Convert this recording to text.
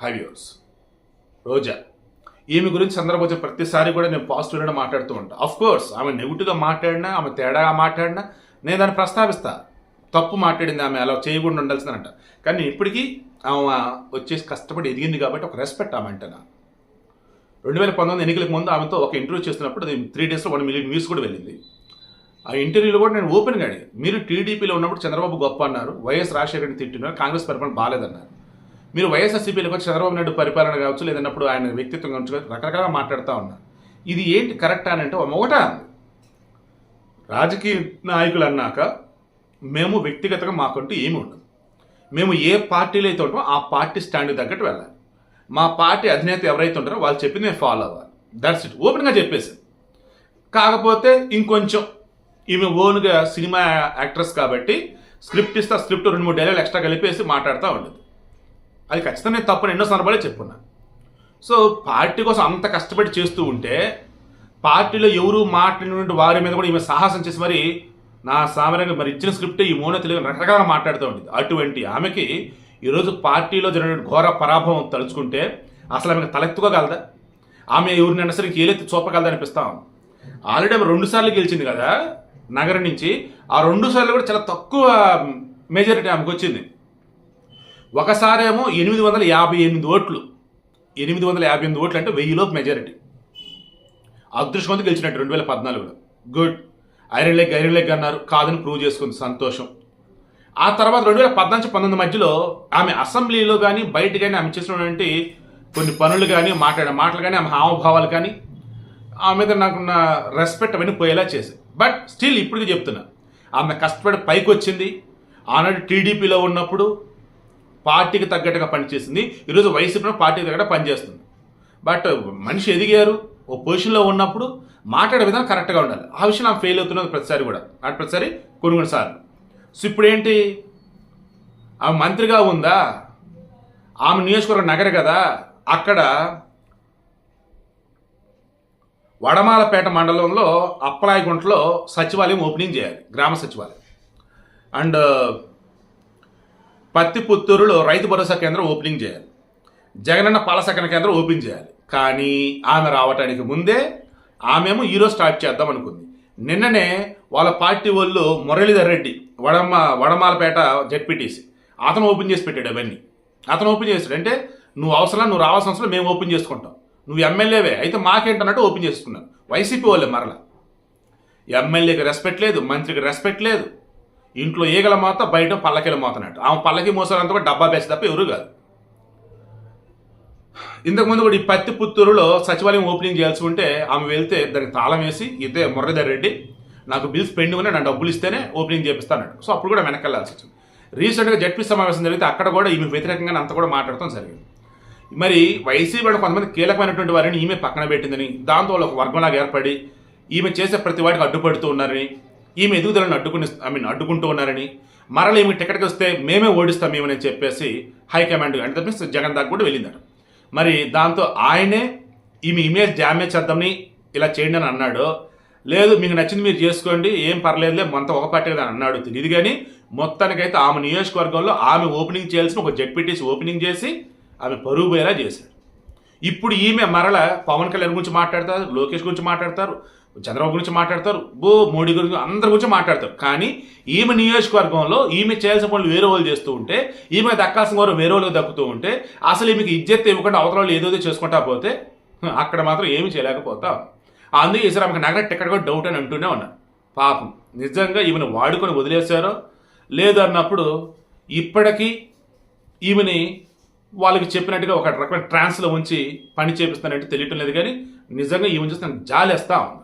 హైవ్యూర్స్ రోజా ఈమె గురించి సందర్భం వచ్చే ప్రతిసారి కూడా నేను పాజిటివ్గానే మాట్లాడుతూ ఉంటాను అఫ్ కోర్స్ ఆమె నెగిటివ్గా మాట్లాడినా ఆమె తేడాగా మాట్లాడినా నేను దాన్ని ప్రస్తావిస్తా. తప్పు మాట్లాడింది ఆమె అలా చేయకుండా ఉండాల్సిందంట కానీ ఇప్పటికీ ఆమె వచ్చేసి కష్టపడి ఎదిగింది కాబట్టి ఒక రెస్పెక్ట్ ఆమె అంటే నాకు రెండు వేల పంతొమ్మిది ఎన్నికలకు ముందు ఆమెతో ఒక ఇంటర్వ్యూ చేస్తున్నప్పుడు అది త్రీ డేస్లో వన్ మిలియన్ వ్యూస్ కూడా వెళ్ళింది. ఆ ఇంటర్వ్యూలో కూడా నేను ఓపెన్గా అడిగాను మీరు టీడీపీలో ఉన్నప్పుడు చంద్రబాబు గొప్ప అన్నారు వైఎస్ రాజశేఖర్ని తిట్టినారు కాంగ్రెస్ పరిపాలన బాగాలేదన్నారు మీరు వైఎస్ఆర్సీపీలకు వచ్చి చంద్రబాబు నాయుడు పరిపాలన కావచ్చు లేదన్నప్పుడు ఆయన వ్యక్తిత్వం కావచ్చు రకరకాల మాట్లాడుతూ ఉన్నారు ఇది ఏంటి కరెక్ట్ అని అంటే ఒకట రాజకీయ నాయకులు అన్నాక మేము వ్యక్తిగతంగా మాకంటూ ఏమి ఉండదు. మేము ఏ పార్టీలో అయితే ఉంటామో ఆ పార్టీ స్టాండ్ తగ్గట్టు వెళ్ళాలి. మా పార్టీ అధినేత ఎవరైతే ఉంటారో వాళ్ళు చెప్పింది మేము ఫాలో అవ్వాలి. దట్స్ ఇట్ ఓపెన్గా చెప్పేసి కాకపోతే ఇంకొంచెం ఈమె ఓన్గా సినిమా యాక్ట్రెస్ కాబట్టి స్క్రిప్ట్ ఇస్తే స్క్రిప్ట్ రెండు మూడు డైలాగులు ఎక్స్ట్రా కలిపేసి మాట్లాడుతూ ఉండదు. అది ఖచ్చితంగా నేను తప్పని ఎన్నో సందర్భాలే చెప్పున్నా. సో పార్టీ కోసం అంత కష్టపడి చేస్తూ ఉంటే పార్టీలో ఎవరు మాట్లాడినటువంటి వారి మీద కూడా ఈమె సాహసం చేసి మరి నా సామాన్యంగా మరి ఇచ్చిన స్క్రిప్ట్ ఈ మౌన తెలుగు రకరకాలుగా మాట్లాడుతూ ఉంటుంది అటువంటి ఆమెకి ఈరోజు పార్టీలో జరిగిన ఘోర పరాభవం తలుచుకుంటే అసలు ఆమెకు తలెత్తుకోగలదా ఆమె ఎవరిని సరే ఏలెత్తి చూపగలదా అనిపిస్తాం. ఆల్రెడీ ఆమె రెండు సార్లు గెలిచింది కదా నగరం నుంచి. ఆ రెండు సార్లు కూడా చాలా తక్కువ మెజారిటీ ఆమెకు వచ్చింది. ఒకసారేమో ఎనిమిది వందల యాభై ఎనిమిది ఓట్లు. ఎనిమిది వందల యాభై ఎనిమిది ఓట్లు అంటే వెయ్యిలోపు మెజారిటీ అదృష్టవంతు గెలిచినట్టు రెండు వేల పద్నాలుగులో. Good iron leg iron leg అన్నారు. కాదని ప్రూవ్ చేసుకుంది. సంతోషం. ఆ తర్వాత రెండు వేల పద్నాలుగు పంతొమ్మిది మధ్యలో ఆమె అసెంబ్లీలో కానీ బయట కానీ ఆమె చేసినటువంటి కొన్ని పనులు కానీ మాట్లాడే మాటలు కానీ ఆమె హావభావాలు కానీ ఆమె మీద నాకున్న రెస్పెక్ట్ అవన్నీ పోయేలా చేసి బట్ స్టిల్ ఇప్పటికీ చెప్తున్నా. ఆమె కష్టపడి పైకి వచ్చింది ఆనాడు టీడీపీలో ఉన్నప్పుడు పార్టీకి తగ్గట్టుగా పనిచేసింది. ఈరోజు వైసీపీ పార్టీకి తగ్గట్టు పనిచేస్తుంది. బట్ మనిషి ఎదిగారు ఓ పొజిషన్లో ఉన్నప్పుడు మాట్లాడే విధానం కరెక్ట్గా ఉండాలి. ఆ విషయం ఆమె ఫెయిల్ అవుతున్నది ప్రతిసారి కూడా. అంటే ప్రతిసారి కొన్ని కొన్ని సార్లు. సో ఇప్పుడు ఏంటి ఆమె మంత్రిగా ఉందా? ఆమె నియోజకవర్గ నగర కదా. అక్కడ వడమాలపేట మండలంలో అప్పలాయగుంటలో సచివాలయం ఓపెనింగ్ చేయాలి. గ్రామ సచివాలయం. అండ్ పత్తి పుత్తూరులో రైతు భరోసా కేంద్రం ఓపెనింగ్ చేయాలి. జగనన్న పాలసకన కేంద్రం ఓపెన్ చేయాలి. కానీ ఆమె రావటానికి ముందే ఆమెమో ఈరోజు స్టార్ట్ చేద్దాం అనుకుంది. నిన్ననే వాళ్ళ పార్టీ వాళ్ళు మురళీధర్ రెడ్డి వడమ వడమాలపేట జడ్పీటీసీ అతను ఓపెన్ చేసి పెట్టాడు అవన్నీ. అతను ఓపెన్ చేశాడు. అంటే నువ్వు అవసరం నువ్వు రావాల్సిన అవసరం మేము ఓపెన్ చేసుకుంటాం. నువ్వు ఎమ్మెల్యేవే అయితే మాకేంటన్నట్టు ఓపెన్ చేసుకున్నాను వైసీపీ వాళ్ళే మరలా. ఎమ్మెల్యేకి రెస్పెక్ట్ లేదు మంత్రికి రెస్పెక్ట్ లేదు. ఇంట్లో ఈగల మాత బయట పల్లకీల మాతనట్టు ఆమె పల్లకి మోసాలంతా కూడా డబ్బా బేసి తప్ప ఎవరు కాదు. ఇంతకుముందు కూడా ఈ పత్తి పుత్తూరులో సచివాలయం ఓపెనింగ్ చేయాల్సి ఉంటే ఆమె వెళ్తే దానికి తాళం వేసి ఇదే మురళీధర్ రెడ్డి నాకు బిల్స్ పెండింగ్ ఉన్నాయి నా డబ్బులు ఇస్తేనే ఓపెనింగ్ చేపిస్తానట్టు సో అప్పుడు కూడా వెనకెళ్ళాల్సి వచ్చింది. రీసెంట్గా జడ్పీ సమావేశం జరిగితే అక్కడ కూడా ఈమె వ్యతిరేకంగా అంత కూడా మాట్లాడటం జరిగింది. మరి వైసీపీ కొంతమంది కీలకమైనటువంటి వారిని ఈమె పక్కన పెట్టిందని దాంతో ఒక వర్గంలాగా ఏర్పడి ఈమె చేసే ప్రతి వాటికి అడ్డుపడుతూ ఉన్నారని ఈమె ఎదుగుదలను అడ్డుకుని ఐ మీన్ అడ్డుకుంటూ ఉన్నారని మరల ఈమె టికెట్కి వస్తే మేమే ఓడిస్తాం ఏమని చెప్పేసి హైకమాండ్ అంటే తప్పిస్తే జగన్ దాకా కూడా వెళ్ళిందట. మరి దాంతో ఆయనే ఈమె ఇమేజ్ డ్యామేజ్ చేద్దామని ఇలా చేయండి అని అన్నాడు. లేదు మీకు నచ్చింది మీరు చేసుకోండి ఏం పర్లేదులే మొత్తం ఒక పార్టీ కదా అని అన్నాడు. తెలియదు కానీ మొత్తానికైతే ఆమె నియోజకవర్గంలో ఆమె ఓపెనింగ్ చేయాల్సిన ఒక జడ్పీటీసీ ఓపెనింగ్ చేసి ఆమె పరుగు పోయేలా చేశాడు ఇప్పుడు ఈమె మరల పవన్ కళ్యాణ్ గురించి మాట్లాడతారు లోకేష్ గురించి మాట్లాడతారు చంద్రబాబు గురించి మాట్లాడతారు బో మోడీ గురించి అందరి గురించి మాట్లాడతారు. కానీ ఈమె నియోజకవర్గంలో ఈమె చేయాల్సిన పనులు వేరే వాళ్ళు చేస్తూ ఉంటే ఈమె దక్కాల్సిన వారు వేరే వాళ్ళకి దక్కుతూ ఉంటే అసలు ఈమెకి ఇజ్జత్ ఇవ్వకుండా అవతల వాళ్ళు ఏదోదో చేసుకుంటా పోతే అక్కడ మాత్రం ఏమి చేయలేకపోతాం. అందుకే ఈసారి ఆమెకు నగర టికెట్ కూడా డౌట్ అని అంటూనే ఉన్నారు పాపం. నిజంగా ఈమెను వాడుకొని వదిలేశారో లేదు అన్నప్పుడు ఇప్పటికీ ఈమెని వాళ్ళకి చెప్పినట్టుగా ఒక రకమైన ట్రాన్స్లో ఉంచి పని చేపిస్తానంటే తెలియటం లేదు కానీ నిజంగా ఈమె చూస్తే నాకు జాలేస్తా ఉంది.